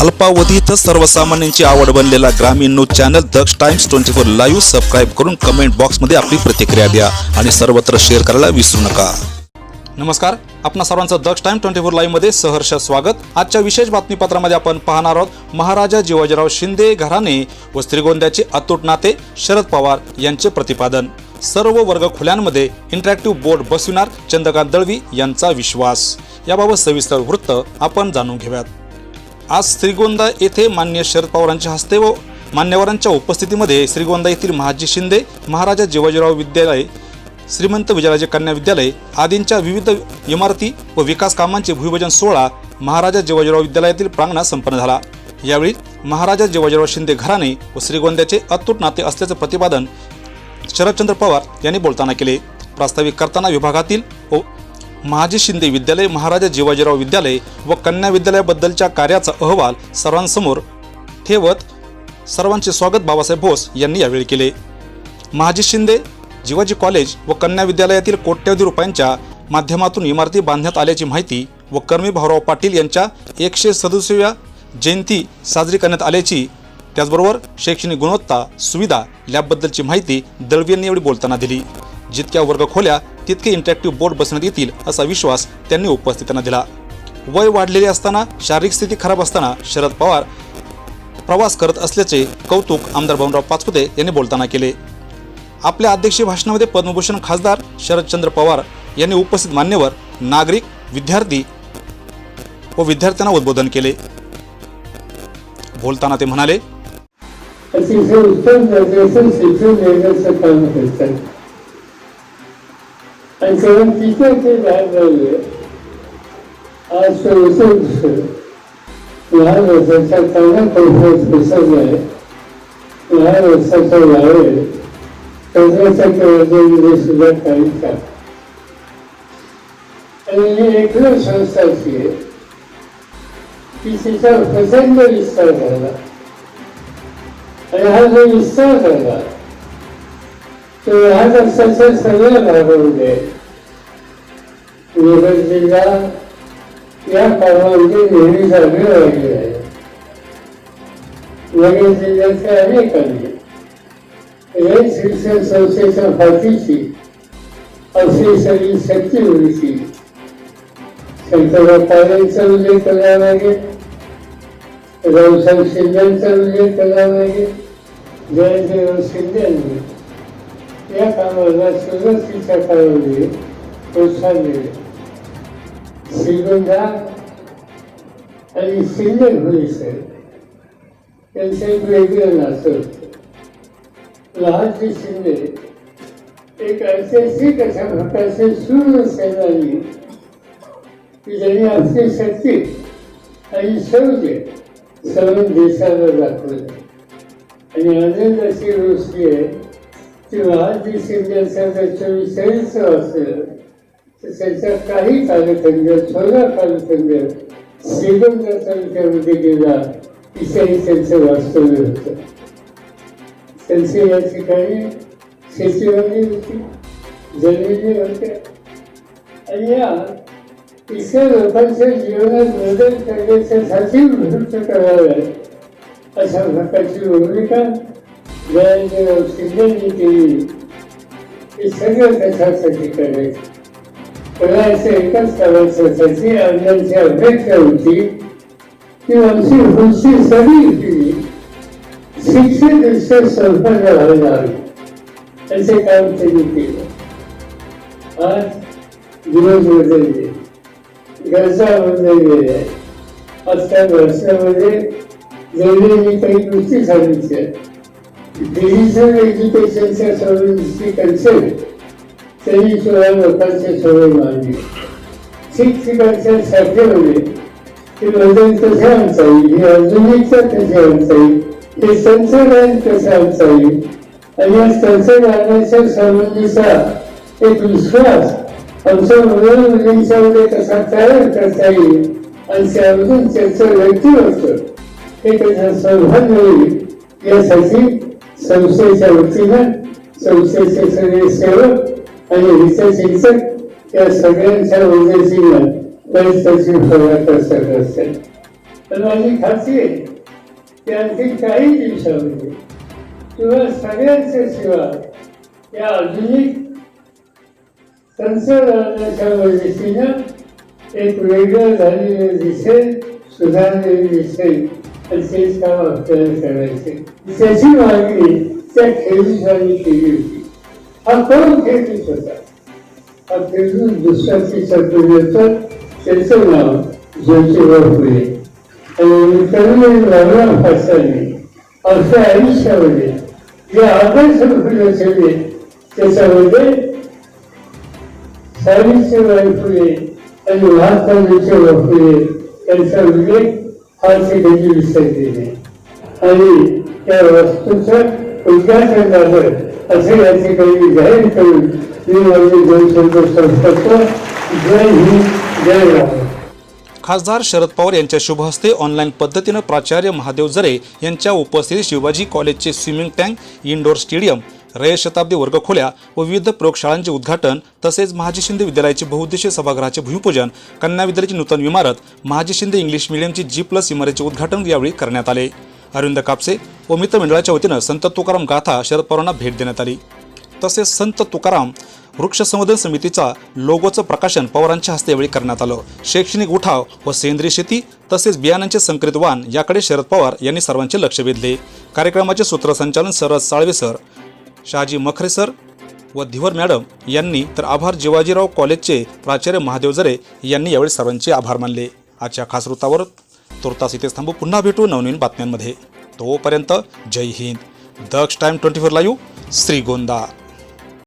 अल्पावधीतच सर्वसामान्यांची आवड बनलेला ग्रामीण news channel Daksh Times twenty four live subscribe करून कमेंट बॉक्समध्ये आपली प्रतिक्रिया द्या आणि सर्वत्र शेअर करायला विसरू नका. नमस्कार आपणा सर्वांचं दक्ष टाइम ट्वेंटी फोर लाईव्हमध्ये सहर्ष स्वागत. आजच्या विशेष बातमीपत्रामध्ये आपण पाहणार आहोत महाराजा जिवाजीराव शिंदे घराणे व श्रीगोंद्याचे अतूट नाते शरद पवार यांचे प्रतिपादन. सर्व वर्ग खुल्यांमध्ये इंटरॅक्टिव्ह बोर्ड बसविणार चंद्रकांत दळवी यांचा विश्वास. याबाबत सविस्तर वृत्त आपण जाणून घेऊयात. आज श्रीगोंदा येथे मान्य शरद पवारांच्या हस्ते व मान्यवरांच्या उपस्थितीमध्ये श्रीगोंदा येथील महाजी शिंदे महाराजा जीवाजीराव विद्यालय श्रीमंत विजयराजे कन्या विद्यालय आदींच्या विविध इमारती व विकास कामांचे भूमिपूजन सोहळा महाराजा जीवाजीराव विद्यालयातील प्रांगणात संपन्न झाला. यावेळी महाराजा जीवाजीराव शिंदे घराणे व श्रीगोंद्याचे अतूट नाते असल्याचे प्रतिपादन शरदचंद्र पवार यांनी बोलताना केले. प्रास्ताविक करताना विभागातील व महाजी शिंदे विद्यालय महाराजा जिवाजीराव विद्यालय व कन्या विद्यालयाबद्दलच्या कार्याचा अहवाल सर्वांसमोर ठेवत सर्वांचे स्वागत बाबासाहेब बोस यांनी यावेळी केले. महाजी शिंदे जिवाजी कॉलेज व कन्या विद्यालयातील कोट्यवधी रुपयांच्या माध्यमातून इमारती बांधण्यात आल्याची माहिती व कर्मी भाऊराव पाटील यांच्या एकशे सदुसव्या जयंती साजरी करण्यात आल्याची त्याचबरोबर शैक्षणिक गुणवत्ता सुविधा लॅबबद्दलची माहिती दळवी यांनी यावेळी बोलताना दिली. जितक्या वर्ग खोल्या तितके इंटरॅक्टिव्ह बोर्ड बसण्यात येतील असा विश्वास त्यांनी उपस्थितांना दिला. वय वाढलेले असताना शारीरिक स्थिती खराब असताना शरद पवार प्रवास करत असल्याचे कौतुक आमदार भाऊराव पाचपुते यांनी बोलताना केले. आपल्या अध्यक्षीय भाषणामध्ये पद्मभूषण खासदार शरदचंद्र पवार यांनी उपस्थित मान्यवर नागरिक विद्यार्थी व विद्यार्थ्यांना उद्बोधन केले. बोलताना ते म्हणाले आणि तेव्हा तिथे ते लहान राहिले आज तो उचल लहान वर्षाच्या चांगल्या पैशात विसरलाय लहान वर्षाचा लावेल सुद्धा काही का आणि ही एकच संस्थाची आहे की तिचा प्रचंड विस्तार झाला आणि हा जो विस्तार झाला तो ह्या लक्षाच्या सगळ्या भागामध्ये जिल्हा या पर्वांची नेहमी वेळ राहिली आहे. नगर जिल्ह्याचे अनेकांनी हे शिक्षण संस्थेच्या फाटीची अशी सगळी शक्ती होती शंकरराव पायांचा उल्लेख करावा लागेल रावसाहेब शिंद्यांचा उल्लेख करावा लागेल जयंतराव शिंदे या कामाला सुरुवातीच्या काळामध्ये प्रोत्साहन दिले श्रीगंधा आणि शिंदे होईसर त्यांचं एक वेगळं नातं. होतं लहानजी शिंदे एक ऐतिहासिक अशा प्रकारचे सूर्य सेनानी की ज्यांनी आपली शक्ती आणि शौर्य सर्व देशाला दाखवलं. आणि आनंदाची गोष्ट आहे किंवा महाजी शिंदेचा जर चोवीस तर त्याचा काही कालखंड थोडा कालखंड श्रीगंगा तालुक्यामध्ये गेला तिथेही त्यांचं वास्तव्य होतं. त्यांचे या ठिकाणी शेतीवाणी होती जमिनी होत्या. आणि या इतर लोकांच्या जीवनात बदल करण्यासाठी भूत कराव्या अशा प्रकारची भूमिका म्हणजे जयंतराव शिंदेनी केली. हे सगळं कशासाठी करायचं. करायचं एकच करायचं त्याची अपेक्षा होती. की आमची पुढची सगळी शिक्षण दृष्ट्या संपर्क व्हायला हवी त्याचे काम त्यांनी केलं. आज दिवस बदलले गरजा वर्षामध्ये जवळजवळ काही गोष्टी सांगितल्या डिजिटल एज्युकेशनच्या सर्व्हिसची कन्सेप्ट त्यांनी सोळा लोकांच्या समोर मांडली शिक्षकांच्या शाखेमध्ये ते वजन कसे आणता येईल हे आधुनिकता कसे आणता येईल हे तंत्रज्ञान कसं आणता येईल आणि या तंत्रज्ञानाच्या संबंधीचा एक विश्वास आमच्या मुलांच्या कसा तयार करता येईल आणि त्यामधून त्याचं व्यक्तिमत्व हे त्याचा सौभाग्य होईल यासाठी संस्थेच्या वतीनं संस्थेचे सगळे सेवक आणि हितचिंतक या सगळ्यांच्या मदतीनं परिस्थिती होण्याकरता असतात तर माझी खात्री आहे की आणखी काही दिवसामध्ये किंवा सगळ्यांच्या सेवा या आधुनिक तंत्रज्ञानाच्या मदतीनं एक वेगळं झालेलं दिसेल सुधारलेलं दिसेल आणि तेच करायचे त्याची मागणी त्या खेळूसाठी केली होती हा कोण खेळूच होता हा खेळू दुसऱ्याची चतुर्थ त्याचं नाव ज्योतिबा फुले आणि तरुण आपल्या आयुष्यामध्ये जे आदर्श फुले ठेवले त्याच्यामध्ये सावित्रीबाई फुले आणि महात्मा ज्योतिबा फुले त्यांचा उल्लेख फारशी ते कधी विसरले नाही आणि त्या वस्तूचं उद्घाटन झालं. असे या ठिकाणी जाहीर करून मी माझे जनसंतोष शब्द जय हिंद जय राम. खासदार शरद पवार यांच्या शुभहस्ते ऑनलाईन पद्धतीनं प्राचार्य महादेव जरे यांच्या उपस्थितीत शिवाजी कॉलेजचे swimming tank indoor stadium Rayat शताब्दी वर्गखोल्या व विविध प्रयोगशाळांचे उद्घाटन तसेच महाजी शिंदे विद्यालयाचे बहुउद्देशीय सभागृहाचे भूमिपूजन कन्या विद्यालयाची नूतन इमारत महाजी शिंदे इंग्लिश मिडियमची जी प्लस इमारतीचे उद्घाटन यावेळी करण्यात आले. अरविंद कापसे व मित्रमंडळाच्या वतीनं संत तुकाराम गाथा शरद पवारांना भेट देण्यात आली. तसेच संत तुकाराम वृक्ष संवर्धन समितीचा लोगोचं प्रकाशन पवारांच्या हस्ते यावेळी करण्यात आलं. शैक्षणिक उठाव व सेंद्रिय शेती तसेच बियाणांचे संकरित वाण याकडे शरद पवार यांनी सर्वांचे लक्ष वेधले. कार्यक्रमाचे सूत्रसंचालन सरज साळवे सर शहाजी मखरे सर व धिवर मॅडम यांनी तर आभार जिवाजीराव कॉलेजचे प्राचार्य महादेव जरे यांनी यावेळी सर्वांचे आभार मानले. आजच्या खास वृत्तावर तुर्तास इथेच थांबू. पुन्हा भेटू नवनवीन बातम्यांमध्ये. तोपर्यंत जय Hind. Daksh time twenty four live Shrigonda.